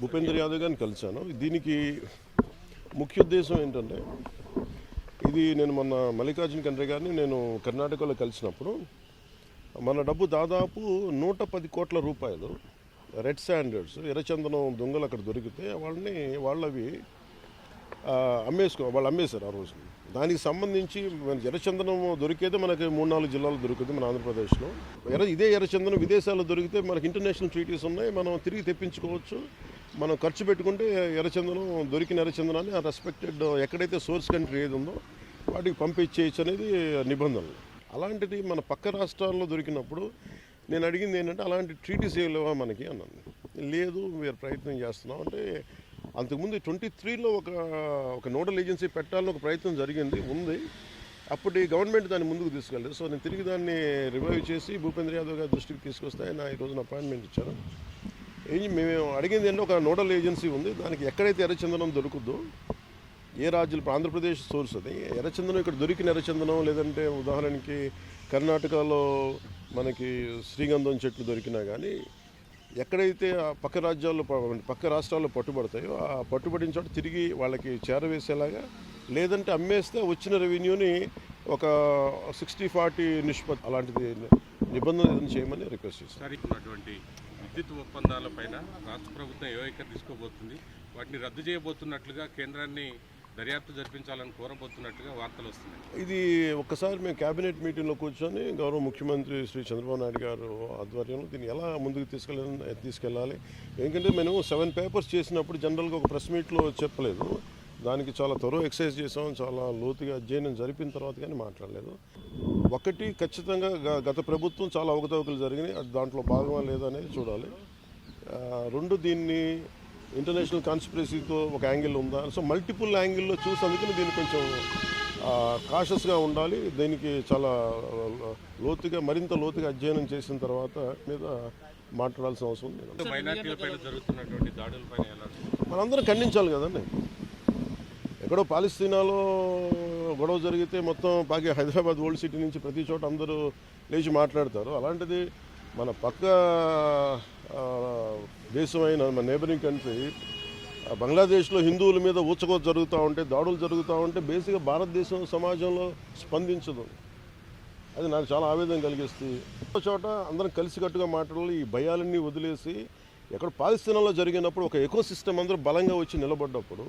భూపేంద్ర యాదవ్ గారిని కలిశాను. దీనికి ముఖ్య ఉద్దేశం ఏంటంటే ఇది నేను మొన్న మల్లికార్జున ఖండ్రే గారిని నేను కర్ణాటకలో కలిసినప్పుడు మన డబ్బు దాదాపు నూట పది కోట్ల రూపాయలు రెడ్ స్టాండర్డ్స్ ఎర్రచందనం దొంగలు అక్కడ దొరికితే వాళ్ళని వాళ్ళవి అమ్మేసుకో వాళ్ళు అమ్మేశారు ఆ రోజు. దానికి సంబంధించి మన ఎర్రచందనం దొరికేదే మనకి మూడు నాలుగు జిల్లాలు దొరుకుతుంది మన ఆంధ్రప్రదేశ్లో. ఎర్ర ఇదే ఎర్రచందనం విదేశాల్లో దొరికితే మనకి ఇంటర్నేషనల్ ట్రీటీస్ ఉన్నాయి మనం తిరిగి తెప్పించుకోవచ్చు. మనం ఖర్చు పెట్టుకుంటే ఎర్రచందనం దొరికిన ఎర్రచందనాన్ని ఆ రెస్పెక్టెడ్ ఎక్కడైతే సోర్స్ కంట్రీ ఏది ఉందో వాటికి పంపించేయచ్చు అనేది నిబంధనలు. అలాంటిది మన పక్క రాష్ట్రాల్లో దొరికినప్పుడు నేను అడిగింది ఏంటంటే అలాంటి ట్రీటీస్ ఏ లేవా మనకి అన్నాను. లేదు మీరు ప్రయత్నం చేస్తున్నాం. అంటే అంతకుముందు ట్వంటీ త్రీలో ఒక ఒక నోడల్ ఏజెన్సీ పెట్టాలని ఒక ప్రయత్నం జరిగింది ఉంది. అప్పటి గవర్నమెంట్ దాన్ని ముందుకు తీసుకెళ్ళలేదు. సో నేను తిరిగి దాన్ని రివైవ్ చేసి భూపేంద్ర యాదవ్ గారి దృష్టికి తీసుకొస్తే ఆయన ఈ రోజున అపాయింట్మెంట్ ఇచ్చాను మేము అడిగింది ఏంటంటే ఒక నోడల్ ఏజెన్సీ ఉంది దానికి ఎక్కడైతే ఎర్రచందనం దొరుకుద్దో ఏ రాజ్యాలు ఆంధ్రప్రదేశ్ సోర్స్ అది ఎర్రచందనం ఇక్కడ దొరికిన ఎర్రచందనం లేదంటే ఉదాహరణకి కర్ణాటకలో మనకి శ్రీగంధం చెట్లు దొరికినా కానీ ఎక్కడైతే ఆ పక్క రాజ్యాల్లో పక్క రాష్ట్రాల్లో పట్టుబడతాయో ఆ పట్టుబడిన చోట తిరిగి వాళ్ళకి చేరవేసేలాగా లేదంటే అమ్మేస్తే వచ్చిన రెవెన్యూని ఒక సిక్స్టీ ఫార్టీ నిష్పత్తి అలాంటిది నిబంధన ఏదైనా చేయమని రిక్వెస్ట్ ఉన్నటువంటి విద్యుత్ ఒప్పందాలపైన రాష్ట్ర ప్రభుత్వం ఏ వైఖరి తీసుకోబోతుంది? వాటిని రద్దు చేయబోతున్నట్లుగా కేంద్రాన్ని దర్యాప్తు జరిపించాలని కోరబోతున్నట్లుగా వార్తలు వస్తున్నాయి. ఇది ఒక్కసారి మేము కేబినెట్ మీటింగ్లో కూర్చొని గౌరవ ముఖ్యమంత్రి శ్రీ చంద్రబాబు నాయుడు గారు ఆధ్వర్యంలో దీన్ని ఎలా ముందుకు తీసుకెళ్ళాలి తీసుకెళ్ళాలి? ఎందుకంటే మేము సెవెన్ పేపర్స్ చేసినప్పుడు జనరల్గా ఒక ప్రెస్ మీట్లో చెప్పలేదు. దానికి చాలా త్వరగా ఎక్సర్సైజ్ చేసాం చాలా లోతుగా అధ్యయనం జరిపిన తర్వాత కానీ మాట్లాడలేదు. ఒకటి ఖచ్చితంగా గత ప్రభుత్వం చాలా అవకతవకలు జరిగినాయి. అది దాంట్లో భాగమా లేదా అనేది చూడాలి. రెండు దీన్ని ఇంటర్నేషనల్ కాన్స్పిరసీతో ఒక యాంగిల్ ఉందా? సో మల్టిపుల్ యాంగిల్లో చూసి అందుకని దీన్ని కొంచెం కాషస్గా ఉండాలి. దీనికి చాలా లోతుగా మరింత లోతుగా అధ్యయనం చేసిన తర్వాత మీద మాట్లాడాల్సిన అవసరం మనందరం ఖండించాలి కదండి. ఎక్కడో పాలిస్తీనాలో గొడవ జరిగితే మొత్తం పాకి హైదరాబాద్ ఓల్డ్ సిటీ నుంచి ప్రతి చోట అందరూ లేచి మాట్లాడతారు. అలాంటిది మన పక్క దేశమైన మన నేబరింగ్ కంట్రీ బంగ్లాదేశ్లో హిందువుల మీద ఊచకోత జరుగుతూ ఉంటే దాడులు జరుగుతూ ఉంటే బేసిక్గా భారతదేశం సమాజంలో స్పందించదు. అది నాకు చాలా ఆవేదన కలిగిస్తుంది ఒక చోట అందరం కలిసికట్టుగా మాట్లాడాలి ఈ భయాలన్నీ వదిలేసి ఎక్కడ పాలిస్తీనాలో జరిగినప్పుడు ఒక ఎకో సిస్టమ్ అందరూ బలంగా వచ్చి నిలబడ్డప్పుడు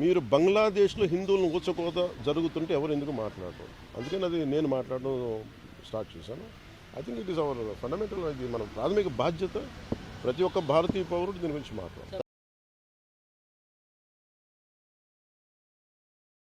మీరు బంగ్లాదేశ్లో హిందువులను ఊచకోత జరుగుతుంటే ఎవరు ఎందుకు మాట్లాడరు? అందుకని అది నేను మాట్లాడడం స్టార్ట్ చేశాను. I think it is our fundamental ఇది మన ప్రాథమిక బాధ్యత. ప్రతి ఒక్క భారతీయ పౌరుడు దీని గురించి మాట్లాడాలి